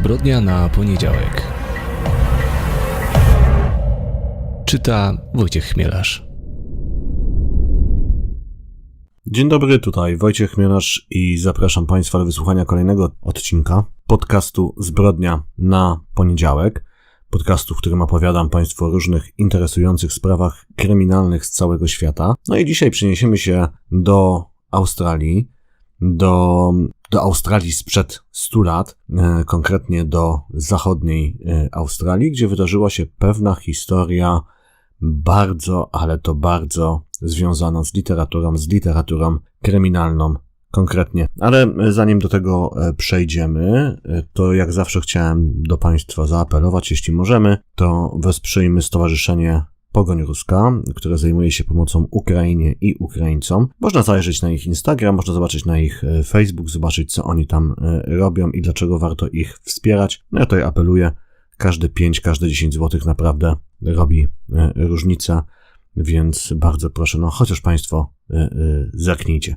Zbrodnia na poniedziałek. Czyta Wojciech Chmielarz. Dzień dobry, tutaj Wojciech Chmielarz i zapraszam Państwa do wysłuchania kolejnego odcinka podcastu Zbrodnia na poniedziałek. Podcastu, w którym opowiadam Państwu o różnych interesujących sprawach kryminalnych z całego świata. No i dzisiaj przeniesiemy się do Australii, do, do Australii sprzed 100 lat, e, konkretnie do zachodniej e, Australii, gdzie wydarzyła się pewna historia bardzo, ale to bardzo związana z literaturą, z literaturą kryminalną konkretnie. Ale e, zanim do tego przejdziemy, to jak zawsze chciałem do Państwa zaapelować, jeśli możemy, to wesprzyjmy Stowarzyszenie Pogoń Ruska, które zajmuje się pomocą Ukrainie i Ukraińcom. Można zajrzeć na ich Instagram, można zobaczyć na ich e, Facebook, zobaczyć co oni tam e, robią i dlaczego warto ich wspierać. No ja tutaj apeluję, każde 5, każde 10 zł naprawdę robi e, różnicę, więc bardzo proszę, no chociaż Państwo zaknijcie.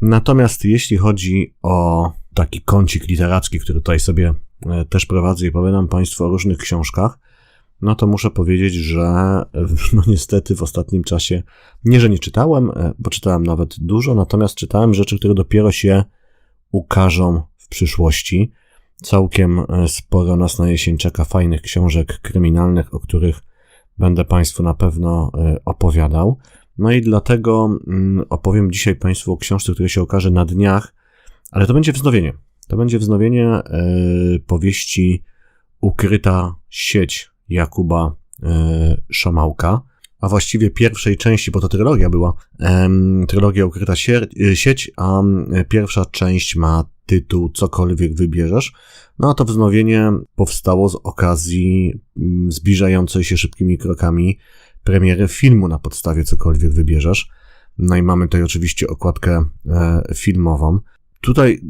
Natomiast jeśli chodzi o taki kącik literacki, który tutaj sobie też prowadzę i opowiadam Państwu o różnych książkach, no to muszę powiedzieć, że no niestety w ostatnim czasie, nie że nie czytałem, e, bo czytałem nawet dużo, natomiast czytałem rzeczy, które dopiero się ukażą w przyszłości. Całkiem e, sporo nas na jesień czeka fajnych książek kryminalnych, o których będę Państwu na pewno e, opowiadał. No i dlatego mm, opowiem dzisiaj Państwu o książce, która się okaże na dniach, ale to będzie wznowienie. To będzie wznowienie powieści Ukryta sieć Jakuba e, Szamałka, a właściwie pierwszej części, bo to trylogia była, trylogia Ukryta e, sieć, a pierwsza część ma tytuł Cokolwiek wybierzesz. No a to wznowienie powstało z okazji zbliżającej się szybkimi krokami premiery filmu na podstawie Cokolwiek wybierzesz. No i mamy tutaj oczywiście okładkę e, filmową. Tutaj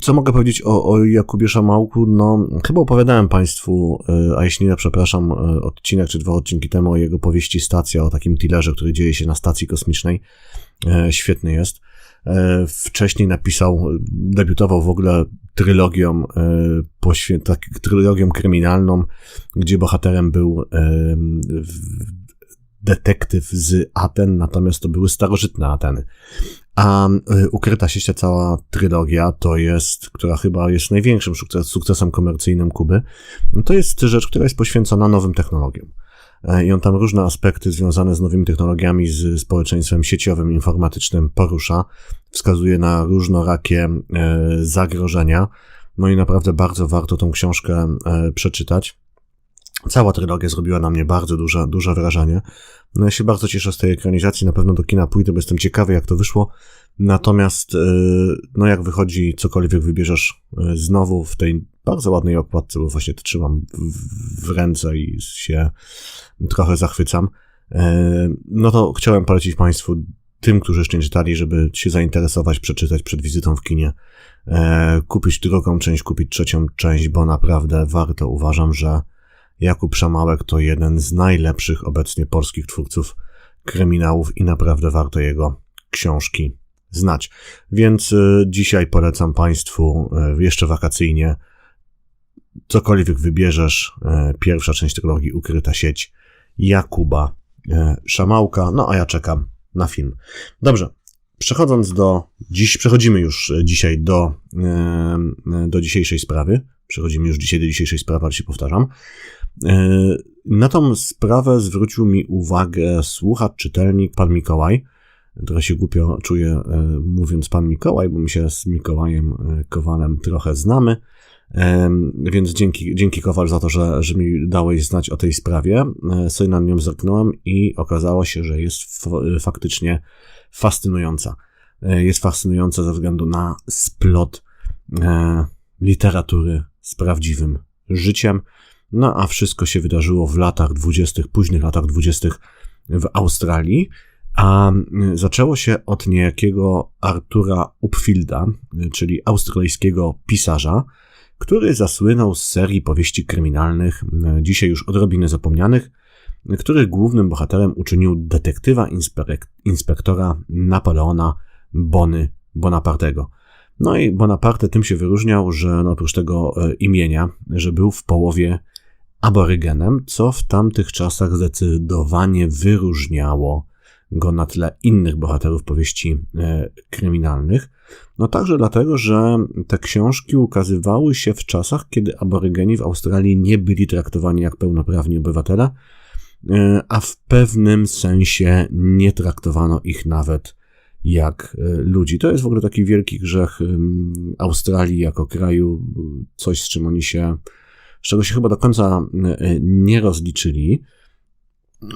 co mogę powiedzieć o, o Jakubie Szamałku? No, chyba opowiadałem Państwu, e, a jeśli nie, przepraszam, e, odcinek czy dwa odcinki temu o jego powieści Stacja, o takim tillerze, który dzieje się na stacji kosmicznej. E, świetny jest. Wcześniej napisał, debiutował w ogóle trylogią, tak, trylogią kryminalną, gdzie bohaterem był detektyw z Aten, natomiast to były starożytne Ateny. A y, ukryta sieć, cała trylogia, to jest, która chyba jest największym sukces, sukcesem komercyjnym Kuby, to jest rzecz, która jest poświęcona nowym technologiom. E, I on tam różne aspekty związane z nowymi technologiami, z społeczeństwem sieciowym, informatycznym porusza, wskazuje na różnorakie e, zagrożenia. No i naprawdę bardzo warto tą książkę e, przeczytać. Cała trylogia zrobiła na mnie bardzo duże, duże wrażenie. No ja się bardzo cieszę z tej ekranizacji, na pewno do kina pójdę, bo jestem ciekawy jak to wyszło. Natomiast, e, no jak wychodzi cokolwiek wybierzesz e, znowu w tej bardzo ładnej okładce, bo właśnie to trzymam w ręce i się trochę zachwycam, e, no to chciałem polecić Państwu tym, którzy jeszcze nie czytali, żeby się zainteresować, przeczytać przed wizytą w kinie, kupić drugą część, kupić trzecią część, bo naprawdę warto. Uważam, że Jakub Szamałek to jeden z najlepszych obecnie polskich twórców kryminałów i naprawdę warto jego książki znać. Więc y, dzisiaj polecam Państwu y, jeszcze wakacyjnie cokolwiek wybierzesz, y, pierwsza część trylogii Ukryta sieć Jakuba Szamałka, no a ja czekam na film. Dobrze, przechodząc do dziś, przechodzimy już dzisiaj do, do dzisiejszej sprawy. Przechodzimy już dzisiaj do dzisiejszej sprawy, ale się powtarzam. E, na tą sprawę zwrócił mi uwagę słuchacz, czytelnik, pan Mikołaj. Trochę się głupio czuję e, mówiąc pan Mikołaj, bo my się z Mikołajem e, Kowalem trochę znamy. Więc dzięki, dzięki Kowal za to, że, że mi dałeś znać o tej sprawie. Sobie na nią zerknąłem i okazało się, że jest faktycznie fascynująca. Jest fascynująca ze względu na splot literatury z prawdziwym życiem. No a wszystko się wydarzyło w latach dwudziestych, późnych latach dwudziestych w Australii. A zaczęło się od niejakiego Artura Upfielda, czyli australijskiego pisarza, który zasłynął z serii powieści kryminalnych, dzisiaj już odrobinę zapomnianych, których głównym bohaterem uczynił detektywa inspektora Napoleona Bony Bonapartego. No i Bonaparte tym się wyróżniał, że no oprócz tego e, imienia, że był w połowie aborygenem, co w tamtych czasach zdecydowanie wyróżniało go na tle innych bohaterów powieści e, kryminalnych. No także dlatego, że te książki ukazywały się w czasach, kiedy aborygeni w Australii nie byli traktowani jak pełnoprawni obywatele, e, a w pewnym sensie nie traktowano ich nawet jak e, ludzi. To jest w ogóle taki wielki grzech Australii jako kraju, coś z czym oni się, z czego się chyba do końca e, nie rozliczyli.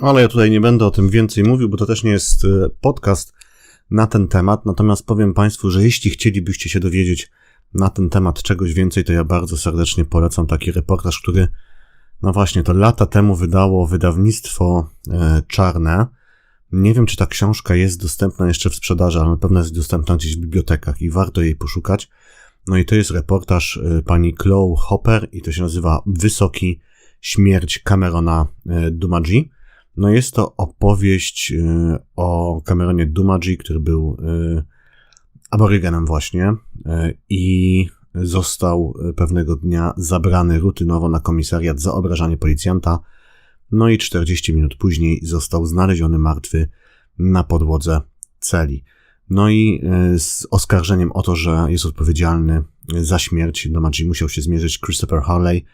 Ale ja tutaj nie będę o tym więcej mówił, bo to też nie jest e, podcast na ten temat. Natomiast powiem Państwu, że jeśli chcielibyście się dowiedzieć na ten temat czegoś więcej, to ja bardzo serdecznie polecam taki reportaż, który, no właśnie, to lata temu wydało wydawnictwo czarne. Nie wiem, czy ta książka jest dostępna jeszcze w sprzedaży, ale na pewno jest dostępna gdzieś w bibliotekach i warto jej poszukać. No i to jest reportaż e, pani Chloe Hopper i to się nazywa Wysoki śmierć Camerona e, Dumadji. No jest to opowieść e, o Cameronie Dumadji, który był aborygenem właśnie i został pewnego dnia zabrany rutynowo na komisariat za obrażanie policjanta. No i 40 minut później został znaleziony martwy na podłodze celi. No i e, z oskarżeniem o to, że jest odpowiedzialny za śmierć Dumadji musiał się zmierzyć Christopher Hawley,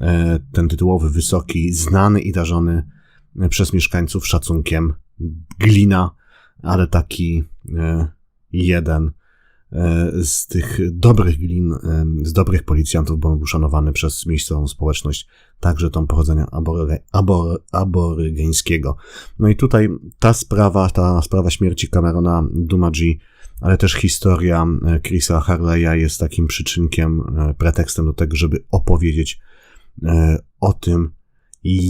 e, ten tytułowy, wysoki, znany i darzony przez mieszkańców szacunkiem glina, ale taki e, jeden. e, z tych dobrych glin, e, z dobrych policjantów, bo był szanowany przez miejscową społeczność, także tą pochodzenia abory, abor, aborygeńskiego. No i tutaj ta sprawa, ta sprawa śmierci Camerona Dumadji, ale też historia e, Chrisa Harley'a jest takim przyczynkiem, e, pretekstem do tego, żeby opowiedzieć e, o tym,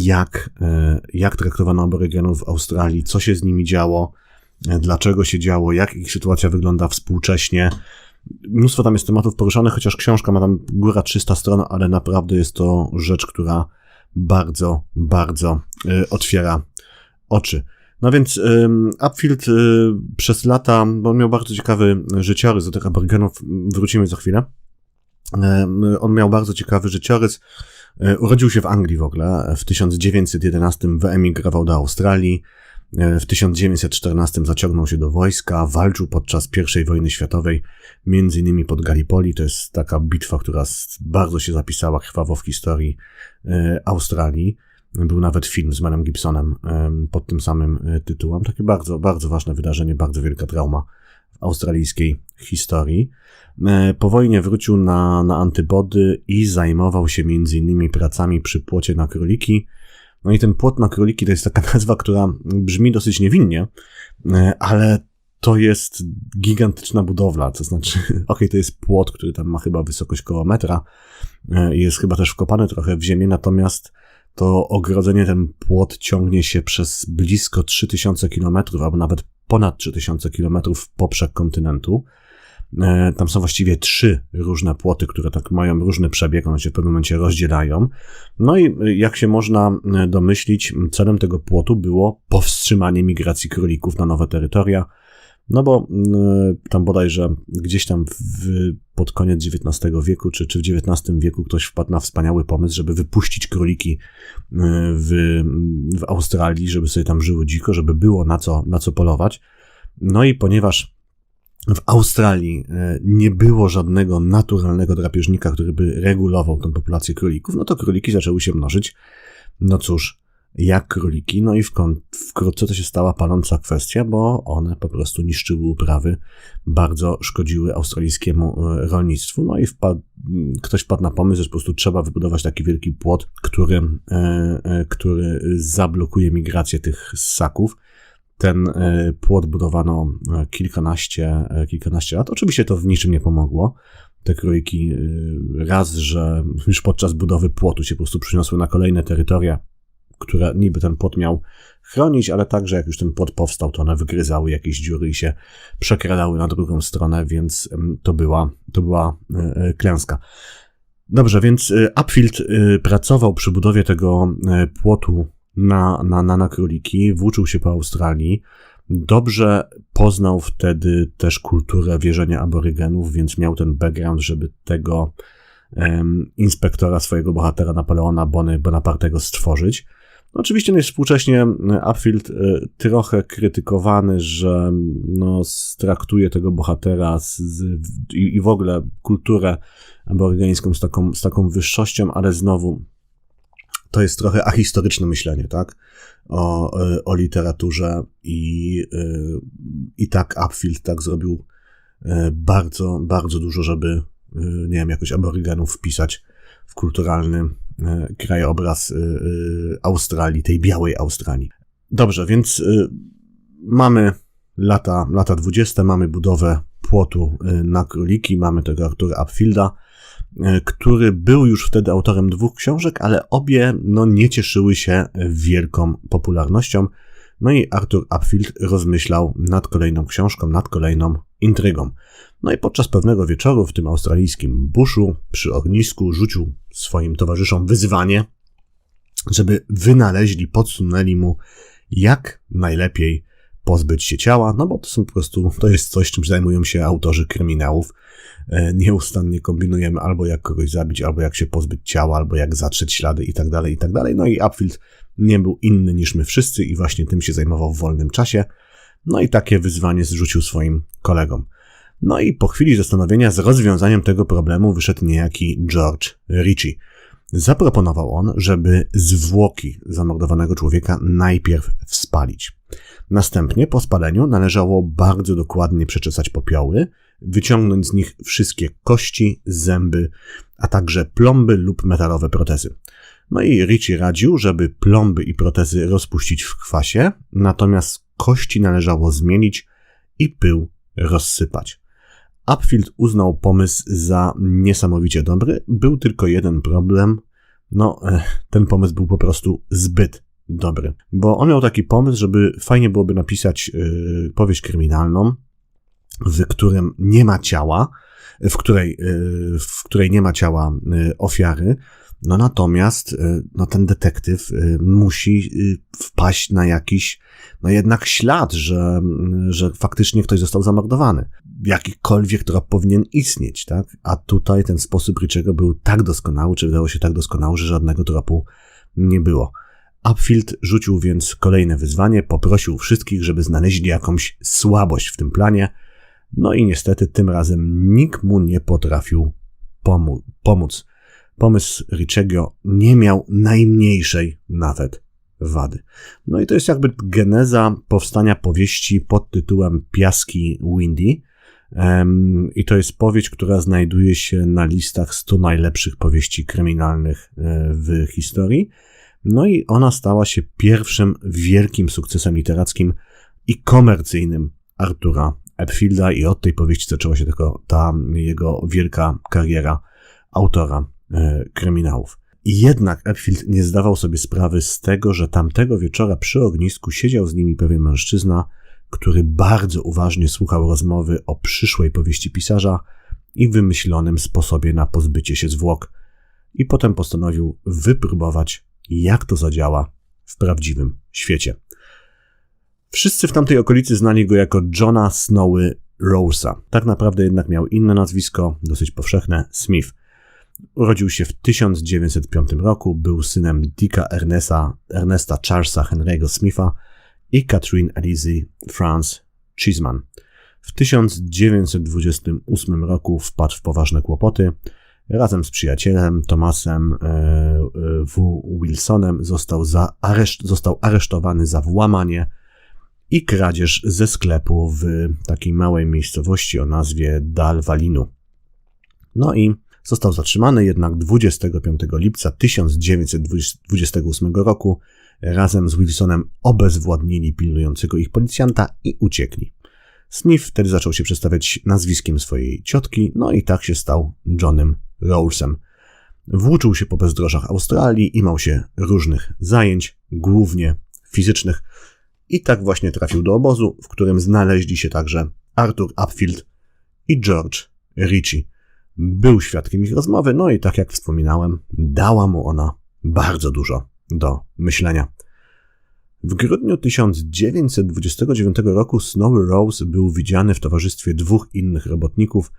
jak, e, jak traktowano aborygenów w Australii, co się z nimi działo, e, dlaczego się działo, jak ich sytuacja wygląda współcześnie. Mnóstwo tam jest tematów poruszanych, chociaż książka ma tam góra 300 stron, ale naprawdę jest to rzecz, która bardzo, bardzo e, otwiera oczy. No więc Upfield y, przez lata, bo on miał bardzo ciekawy życiorys do tych aborygenów, wrócimy za chwilę. On miał bardzo ciekawy życiorys. E, Urodził się w Anglii w ogóle. W 1911 wyemigrował do Australii. E, W 1914 zaciągnął się do wojska, walczył podczas I wojny światowej, między innymi pod Gallipoli. To jest taka bitwa, która bardzo się zapisała krwawo w historii e, Australii. Był nawet film z Melem Gibsonem em, pod tym samym e, tytułem. Takie bardzo, bardzo ważne wydarzenie, bardzo wielka trauma w australijskiej historii. E, Po wojnie wrócił na, na antybody i zajmował się innymi pracami przy płocie na króliki. No i ten płot na króliki to jest taka nazwa, która brzmi dosyć niewinnie, e, ale to jest gigantyczna budowla, to znaczy, okej, to jest płot, który tam ma chyba wysokość koło metra e, jest chyba też wkopany trochę w ziemię, natomiast to ogrodzenie, ten płot ciągnie się przez blisko 3000 km, albo nawet ponad 3000 km w poprzek kontynentu. E, Tam są właściwie trzy różne płoty, które tak mają różny przebieg, one się w pewnym momencie rozdzielają. No i y, jak się można y, domyślić, celem tego płotu było powstrzymanie migracji królików na nowe terytoria. No bo tam bodajże gdzieś tam w, pod koniec XIX wieku, czy, czy w XIX wieku ktoś wpadł na wspaniały pomysł, żeby wypuścić króliki w, w Australii, żeby sobie tam żyły dziko, żeby było na co, na co polować. No i ponieważ w Australii e, nie było żadnego naturalnego drapieżnika, który by regulował tę populację królików, no to króliki zaczęły się mnożyć. No cóż, jak króliki, no i wkrótce to się stała paląca kwestia, bo one po prostu niszczyły uprawy, bardzo szkodziły australijskiemu e, rolnictwu. No i ktoś wpadł na pomysł, że po prostu trzeba wybudować taki wielki płot, który, e, który zablokuje migrację tych ssaków ten e, płot budowano e, kilkanaście, e, kilkanaście lat. Oczywiście to w niczym nie pomogło. Te króliki raz, że już podczas budowy płotu się po prostu przyniosły na kolejne terytoria, które niby ten płot miał chronić, ale także jak już ten płot powstał, to one wygryzały jakieś dziury i się przekradały na drugą stronę, więc to była, to była klęska. Dobrze, więc Upfield pracował przy budowie tego płotu na, na, na, na króliki, włóczył się po Australii. Dobrze poznał wtedy też kulturę wierzenia aborygenów, więc miał ten background, żeby tego um, inspektora swojego bohatera Napoleona Bonapartego stworzyć. Oczywiście no, współcześnie Upfield y, trochę krytykowany, że no, traktuje tego bohatera z, z, i, i w ogóle kulturę aborygeńską z taką, z taką wyższością, ale znowu to jest trochę ahistoryczne myślenie, tak? O, o literaturze i, i tak Upfield tak zrobił bardzo, bardzo dużo, żeby, nie wiem, jakoś aborygenów wpisać w kulturalny krajobraz Australii, tej białej Australii. Dobrze, więc mamy lata, lata 20, mamy budowę płotu na króliki, mamy tego Artura Upfielda, E, który był już wtedy autorem dwóch książek, ale obie no, nie cieszyły się wielką popularnością. No i Arthur Upfield rozmyślał nad kolejną książką, nad kolejną intrygą. No i podczas pewnego wieczoru w tym australijskim buszu przy ognisku rzucił swoim towarzyszom wyzwanie, żeby wynaleźli, podsunęli mu, jak najlepiej pozbyć się ciała, no bo to są po prostu, to jest coś, czym zajmują się autorzy kryminałów. E, nieustannie kombinujemy albo jak kogoś zabić, albo jak się pozbyć ciała, albo jak zatrzeć ślady i tak dalej, i tak dalej. No i Upfield nie był inny niż my wszyscy i właśnie tym się zajmował w wolnym czasie. No i takie wyzwanie zrzucił swoim kolegom. No i po chwili zastanowienia z rozwiązaniem tego problemu wyszedł niejaki George Ritchie. Zaproponował on, żeby zwłoki zamordowanego człowieka najpierw wspalić. Następnie po spaleniu należało bardzo dokładnie przeczesać popioły, wyciągnąć z nich wszystkie kości, zęby, a także plomby lub metalowe protezy. No i Richie radził, żeby plomby i protezy rozpuścić w kwasie, natomiast kości należało zmienić i pył rozsypać. Upfield uznał pomysł za niesamowicie dobry, był tylko jeden problem. No, e, ten pomysł był po prostu zbyt dobry, bo on miał taki pomysł, żeby fajnie byłoby napisać yy, powieść kryminalną, w którym nie ma ciała, w której, yy, w której nie ma ciała yy, ofiary, no natomiast y, no ten detektyw y, musi y, wpaść na jakiś, no jednak ślad, że, że faktycznie ktoś został zamordowany. Jakikolwiek trop powinien istnieć, tak? A tutaj ten sposób Richiego był tak doskonały, czy wydało się tak doskonały, że żadnego tropu nie było. Upfield rzucił więc kolejne wyzwanie, poprosił wszystkich, żeby znaleźli jakąś słabość w tym planie, no i niestety tym razem nikt mu nie potrafił pomóc. Pomysł Richiego nie miał najmniejszej nawet wady. No i to jest jakby geneza powstania powieści pod tytułem Piaski Windy. I to jest powieść, która znajduje się na listach 100 najlepszych powieści kryminalnych e, w historii. No i ona stała się pierwszym wielkim sukcesem literackim i komercyjnym Artura Epfielda i od tej powieści zaczęła się tylko ta jego wielka kariera autora e, kryminałów. I jednak Epfield nie zdawał sobie sprawy z tego, że tamtego wieczora przy ognisku siedział z nimi pewien mężczyzna, który bardzo uważnie słuchał rozmowy o przyszłej powieści pisarza i wymyślonym sposobie na pozbycie się zwłok. I potem postanowił wypróbować jak to zadziała w prawdziwym świecie. Wszyscy w tamtej okolicy znali go jako Johna Snowy Rosa. Tak naprawdę jednak miał inne nazwisko, dosyć powszechne Smith. Urodził się w 1905 roku, był synem Dicka Ernesta, Ernesta Charlesa Henry'ego Smitha i Catherine Elizy France Chisman. W 1928 roku wpadł w poważne kłopoty, Razem z przyjacielem Thomasem e, e, W. Wilsonem został, za areszt, został aresztowany za włamanie i kradzież ze sklepu w takiej małej miejscowości o nazwie Dalwalinu. No i został zatrzymany jednak 25 lipca 1928 roku razem z Wilsonem obezwładnili pilnującego ich policjanta i uciekli. Smith wtedy zaczął się przedstawiać nazwiskiem swojej ciotki, no i tak się stał Johnem Rawlsem. Włóczył się po bezdrożach Australii i mał się różnych zajęć, głównie fizycznych. I tak właśnie trafił do obozu, w którym znaleźli się także Arthur Upfield i George Ritchie. Był świadkiem ich rozmowy, no i tak jak wspominałem, dała mu ona bardzo dużo do myślenia. W grudniu 1929 roku Snowy Rose był widziany w towarzystwie dwóch innych robotników,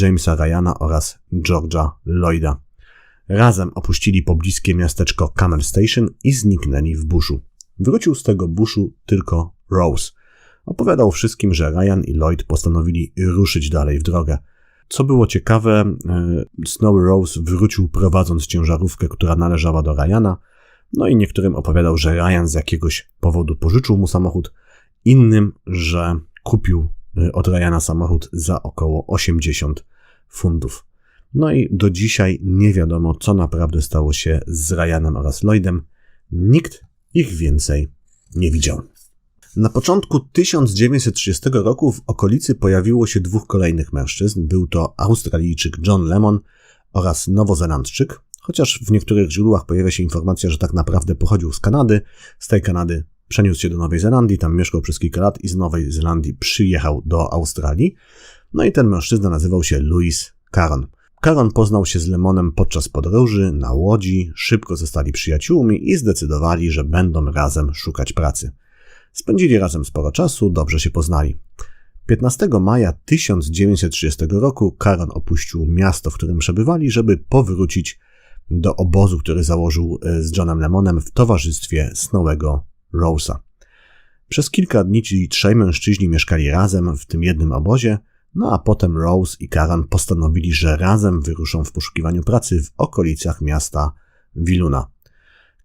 Jamesa Ryana oraz George'a Lloyda. Razem opuścili pobliskie miasteczko Camel Station i zniknęli w buszu. Wrócił z tego buszu tylko Rose. Opowiadał wszystkim, że Ryan i Lloyd postanowili ruszyć dalej w drogę. Co było ciekawe, e, Snowy Rose wrócił prowadząc ciężarówkę, która należała do Ryana, no i niektórym opowiadał, że Ryan z jakiegoś powodu pożyczył mu samochód, innym, że kupił e, od Ryana samochód za około 80 funtów. No i do dzisiaj nie wiadomo, co naprawdę stało się z Ryanem oraz Lloydem. Nikt ich więcej nie widział. Na początku 1930 roku w okolicy pojawiło się dwóch kolejnych mężczyzn. Był to Australijczyk John Lemon oraz Nowozelandczyk, chociaż w niektórych źródłach pojawia się informacja, że tak naprawdę pochodził z Kanady. Z tej Kanady przeniósł się do Nowej Zelandii, tam mieszkał przez kilka lat i z Nowej Zelandii przyjechał do Australii. No i ten mężczyzna nazywał się Louis Caron. Caron poznał się z Lemonem podczas podróży na łodzi, szybko zostali przyjaciółmi i zdecydowali, że będą razem szukać pracy. Spędzili razem sporo czasu, dobrze się poznali. 15 maja 1930 roku Caron opuścił miasto, w którym przebywali, żeby powrócić do obozu, który założył e, z Johnem Lemonem w towarzystwie Snowego Rose'a. Przez kilka dni ci trzej mężczyźni mieszkali razem w tym jednym obozie, no a potem Rose i Caron postanowili, że razem wyruszą w poszukiwaniu pracy w okolicach miasta Wiluna.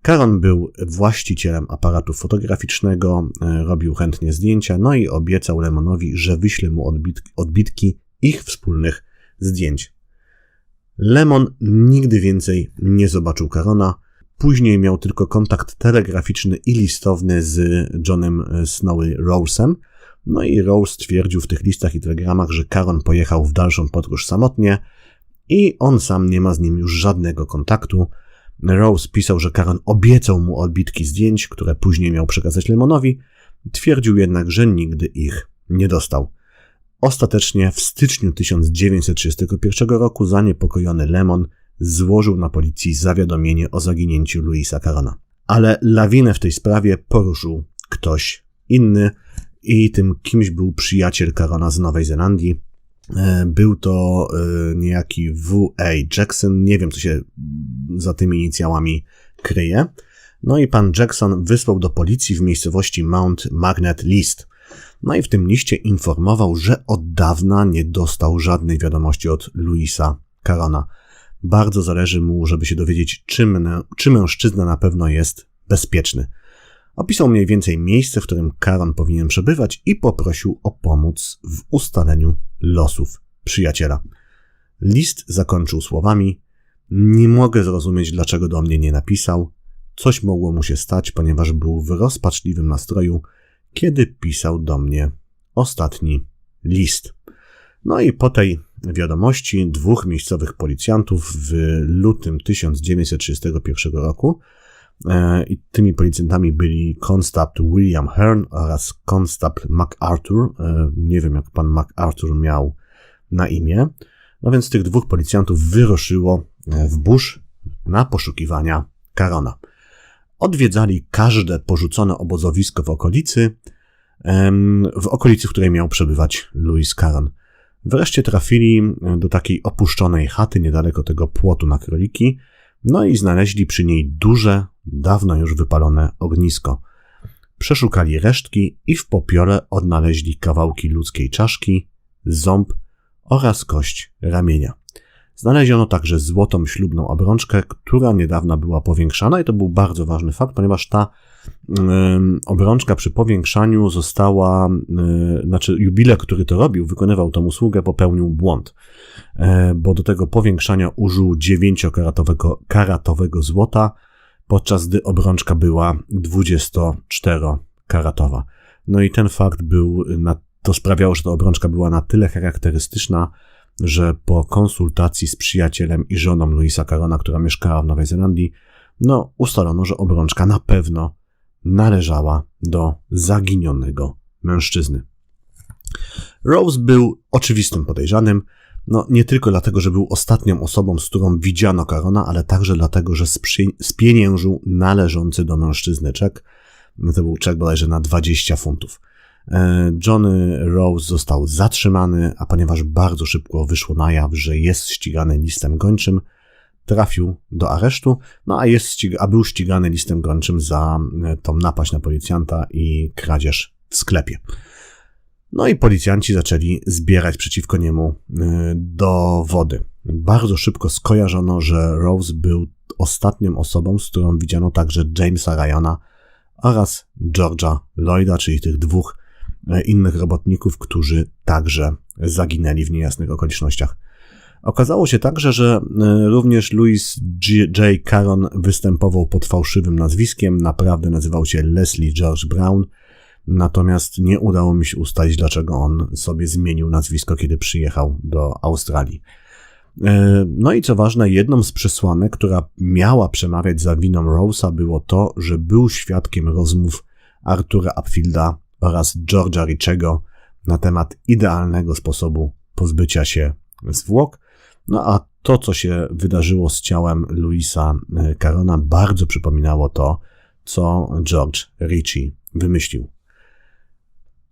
Caron był właścicielem aparatu fotograficznego, e, robił chętnie zdjęcia, no i obiecał Lemonowi, że wyśle mu odbitki, odbitki ich wspólnych zdjęć. Lemon nigdy więcej nie zobaczył Carona. Później miał tylko kontakt telegraficzny i listowny z Johnem Snowy Rose'em. No i Rose twierdził w tych listach i telegramach, że Caron pojechał w dalszą podróż samotnie i on sam nie ma z nim już żadnego kontaktu. Rose pisał, że Caron obiecał mu odbitki zdjęć, które później miał przekazać Lemonowi, twierdził jednak, że nigdy ich nie dostał. Ostatecznie w styczniu 1931 roku zaniepokojony Lemon złożył na policji zawiadomienie o zaginięciu Louisa Carona. Ale lawinę w tej sprawie poruszył ktoś inny i tym kimś był przyjaciel Carona z Nowej Zelandii. E, Był to e, niejaki W.A. Jackson. Nie wiem, co się za tymi inicjałami kryje. No i pan Jackson wysłał do policji w miejscowości Mount Magnet list. No i w tym liście informował, że od dawna nie dostał żadnej wiadomości od Louisa Carona. Bardzo zależy mu, żeby się dowiedzieć, czy, mę- czy mężczyzna na pewno jest bezpieczny. Opisał mniej więcej miejsce, w którym Caron powinien przebywać i poprosił o pomoc w ustaleniu losów przyjaciela. List zakończył słowami: Nie mogę zrozumieć, dlaczego do mnie nie napisał. Coś mogło mu się stać, ponieważ był w rozpaczliwym nastroju, kiedy pisał do mnie ostatni list. No i po tej wiadomości dwóch miejscowych policjantów w lutym 1931 roku i tymi policjantami byli konstabl William Hearn oraz konstabl MacArthur. E, Nie wiem, jak pan MacArthur miał na imię. No więc tych dwóch policjantów wyruszyło e, w burz na poszukiwania Carona. Odwiedzali każde porzucone obozowisko w okolicy, w okolicy, w której miał przebywać Louis Caron. Wreszcie trafili do takiej opuszczonej chaty niedaleko tego płotu na króliki, no i znaleźli przy niej duże, dawno już wypalone ognisko. Przeszukali resztki i w popiole odnaleźli kawałki ludzkiej czaszki, ząb oraz kość ramienia. Znaleziono także złotą ślubną obrączkę, która niedawno była powiększana i to był bardzo ważny fakt, ponieważ ta obrączka przy powiększaniu została, e, znaczy jubilek, który to robił, wykonywał tą usługę, popełnił błąd, e, bo do tego powiększania użył 9-karatowego karatowego złota, podczas gdy obrączka była 24-karatowa. No i ten fakt był, na, to sprawiało, że ta obrączka była na tyle charakterystyczna, że po konsultacji z przyjacielem i żoną Louisa Carona, która mieszkała w Nowej Zelandii, no ustalono, że obrączka na pewno należała do zaginionego mężczyzny. Rose był oczywistym podejrzanym, no nie tylko dlatego, że był ostatnią osobą, z którą widziano Carona, ale także dlatego, że spieniężył należący do mężczyzny czek. No to był czek bodajże na 20 funtów. E, Johnny Rose został zatrzymany, a ponieważ bardzo szybko wyszło na jaw, że jest ścigany listem gończym, trafił do aresztu, no a, jest a był ścigany listem gończym za e, tą napaść na policjanta i kradzież w sklepie. No i policjanci zaczęli zbierać przeciwko niemu y, dowody. Bardzo szybko skojarzono, że Rose był ostatnią osobą, z którą widziano także Jamesa Ryana oraz George'a Lloyda, czyli tych dwóch y, innych robotników, którzy także zaginęli w niejasnych okolicznościach. Okazało się także, że y, również Louis. J. Caron występował pod fałszywym nazwiskiem, naprawdę nazywał się Leslie George Brown, Natomiast nie udało mi się ustalić, dlaczego on sobie zmienił nazwisko, kiedy przyjechał do Australii. E, No i co ważne, jedną z przesłanek, która miała przemawiać za winą Rose'a, było to, że był świadkiem rozmów Artura Upfielda oraz George'a Richiego na temat idealnego sposobu pozbycia się zwłok. No a to, co się wydarzyło z ciałem Louisa e, Carona, bardzo przypominało to, co George Ritchie wymyślił.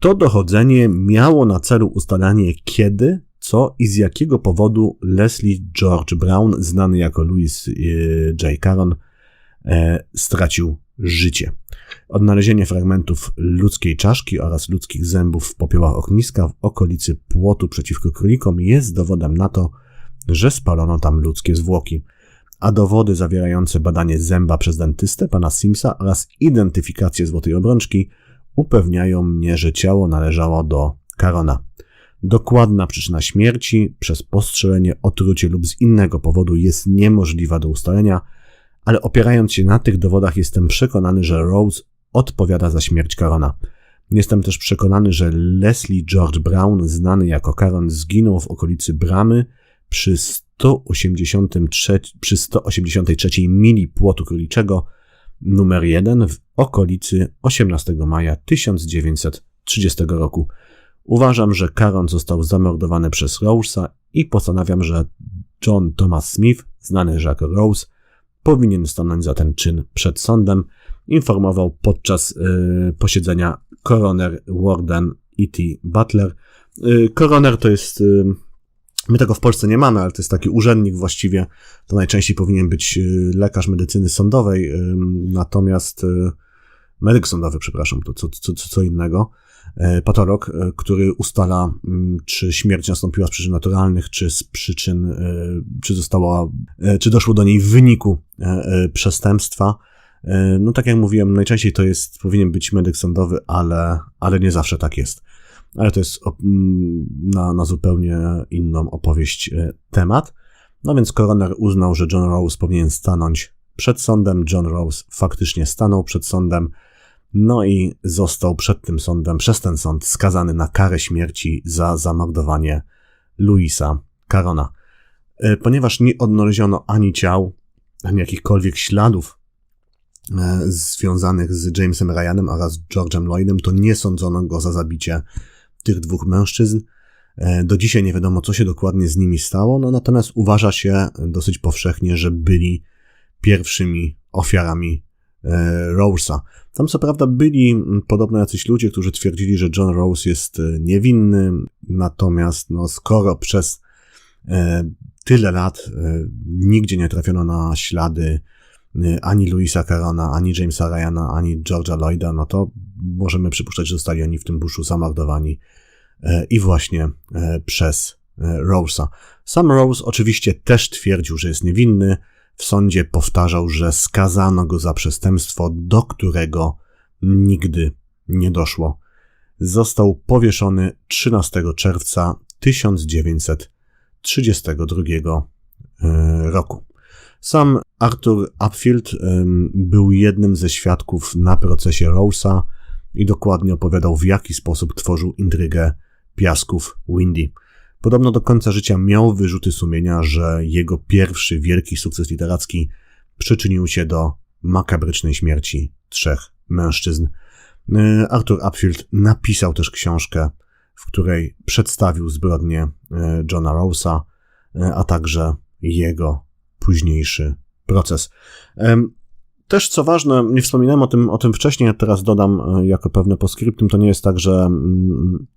To dochodzenie miało na celu ustalanie kiedy, co i z jakiego powodu Leslie George Brown, znany jako Louis y, J. Caron, e, stracił życie. Odnalezienie fragmentów ludzkiej czaszki oraz ludzkich zębów w popiołach ogniska w okolicy płotu przeciwko królikom jest dowodem na to, że spalono tam ludzkie zwłoki, a dowody zawierające badanie zęba przez dentystę pana Simsa oraz identyfikację złotej obrączki upewniają mnie, że ciało należało do Karona. Dokładna przyczyna śmierci przez postrzelenie, otrucie lub z innego powodu jest niemożliwa do ustalenia, ale opierając się na tych dowodach jestem przekonany, że Rose odpowiada za śmierć Karona. Jestem też przekonany, że Leslie George Brown, znany jako Karon, zginął w okolicy Bramy przy 183, przy 183 mili płotu króliczego numer 1 w okolicy 18 maja 1930 roku. Uważam, że Caron został zamordowany przez Rose'a i postanawiam, że John Thomas Smith, znany jako Rose, powinien stanąć za ten czyn przed sądem, informował podczas y, posiedzenia koroner Warden E.T. Butler. Y, koroner to jest y, My tego w Polsce nie mamy, ale to jest taki urzędnik właściwie. To najczęściej powinien być y, lekarz medycyny sądowej, natomiast y, medyk sądowy, przepraszam, to co, co, co innego. E, Patolog, e, który ustala, czy śmierć nastąpiła z przyczyn naturalnych, czy z przyczyn, e, czy została, czy doszło do niej w wyniku przestępstwa. No tak jak mówiłem, najczęściej to jest, powinien być medyk sądowy, ale, ale nie zawsze tak jest ale to jest mm, na, na zupełnie inną opowieść e, temat. No więc koroner uznał, że John Rose powinien stanąć przed sądem. John Rose faktycznie stanął przed sądem. No i został przed tym sądem, przez ten sąd, skazany na karę śmierci za zamordowanie Louisa Carona. E, Ponieważ nie odnaleziono ani ciał, ani jakichkolwiek śladów e, związanych z Jamesem Ryanem oraz George'em Lloydem, to nie sądzono go za zabicie tych dwóch mężczyzn. E, Do dzisiaj nie wiadomo, co się dokładnie z nimi stało, no natomiast uważa się dosyć powszechnie, że byli pierwszymi ofiarami e, Rose'a. Tam co prawda byli podobno jacyś ludzie, którzy twierdzili, że John Rose jest e, niewinny, natomiast no, skoro przez tyle lat nigdzie nie trafiono na ślady ani Louisa Carona, ani Jamesa Ryana, ani George'a Lloyda, no to możemy przypuszczać, że zostali oni w tym buszu zamordowani e, i właśnie e, przez e, Rose'a. Sam Rose oczywiście też twierdził, że jest niewinny. W sądzie powtarzał, że skazano go za przestępstwo, do którego nigdy nie doszło. Został powieszony 13 czerwca 1932 e, roku. Sam Arthur Upfield był jednym ze świadków na procesie Rose'a i dokładnie opowiadał, w jaki sposób tworzył intrygę piasków Windy. Podobno do końca życia miał wyrzuty sumienia, że jego pierwszy wielki sukces literacki przyczynił się do makabrycznej śmierci trzech mężczyzn. E, Arthur Upfield napisał też książkę, w której przedstawił zbrodnię e, Johna Rose'a, e, a także jego późniejszy proces. Też co ważne, nie wspominałem o tym, o tym wcześniej, teraz dodam e, jako pewne postscriptum, to nie jest tak, że mm,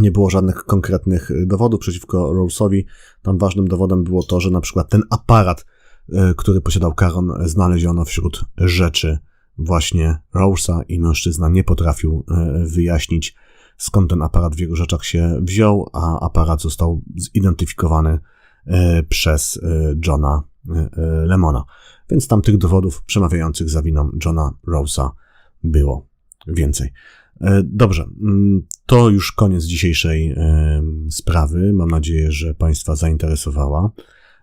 nie było żadnych konkretnych e, dowodów przeciwko Rose'owi. Tam ważnym dowodem było to, że na przykład ten aparat, e, który posiadał Caron, znaleziono wśród rzeczy właśnie Rose'a i mężczyzna nie potrafił wyjaśnić, skąd ten aparat w jego rzeczach się wziął, a aparat został zidentyfikowany przez Johna Lemona. Więc tam tych dowodów przemawiających za winą Johna Rose'a było więcej. E, Dobrze, mm, to już koniec dzisiejszej e, sprawy. Mam nadzieję, że Państwa zainteresowała.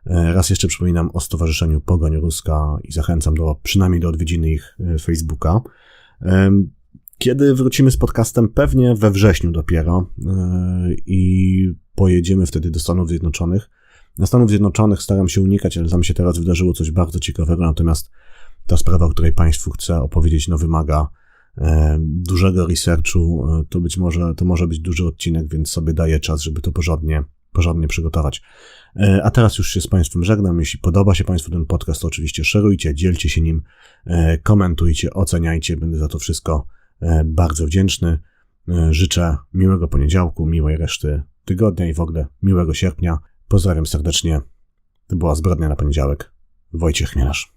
E, Raz jeszcze przypominam o Stowarzyszeniu Pogoń Ruska i zachęcam do przynajmniej do odwiedziny ich e, Facebooka. Kiedy wrócimy z podcastem? Pewnie we wrześniu dopiero e, i pojedziemy wtedy do Stanów Zjednoczonych. Na Stanów Zjednoczonych staram się unikać, ale tam się teraz wydarzyło coś bardzo ciekawego, natomiast ta sprawa, o której Państwu chcę opowiedzieć, no wymaga e, dużego researchu. E, To być może, to może być duży odcinek, więc sobie daję czas, żeby to porządnie, porządnie przygotować. E, A teraz już się z Państwem żegnam. Jeśli podoba się Państwu ten podcast, to oczywiście szerujcie, dzielcie się nim, e, komentujcie, oceniajcie. Będę za to wszystko bardzo wdzięczny. Życzę miłego poniedziałku, miłej reszty tygodnia i w ogóle miłego sierpnia. Pozdrawiam serdecznie. To była zbrodnia na poniedziałek. Wojciech Chmielarz.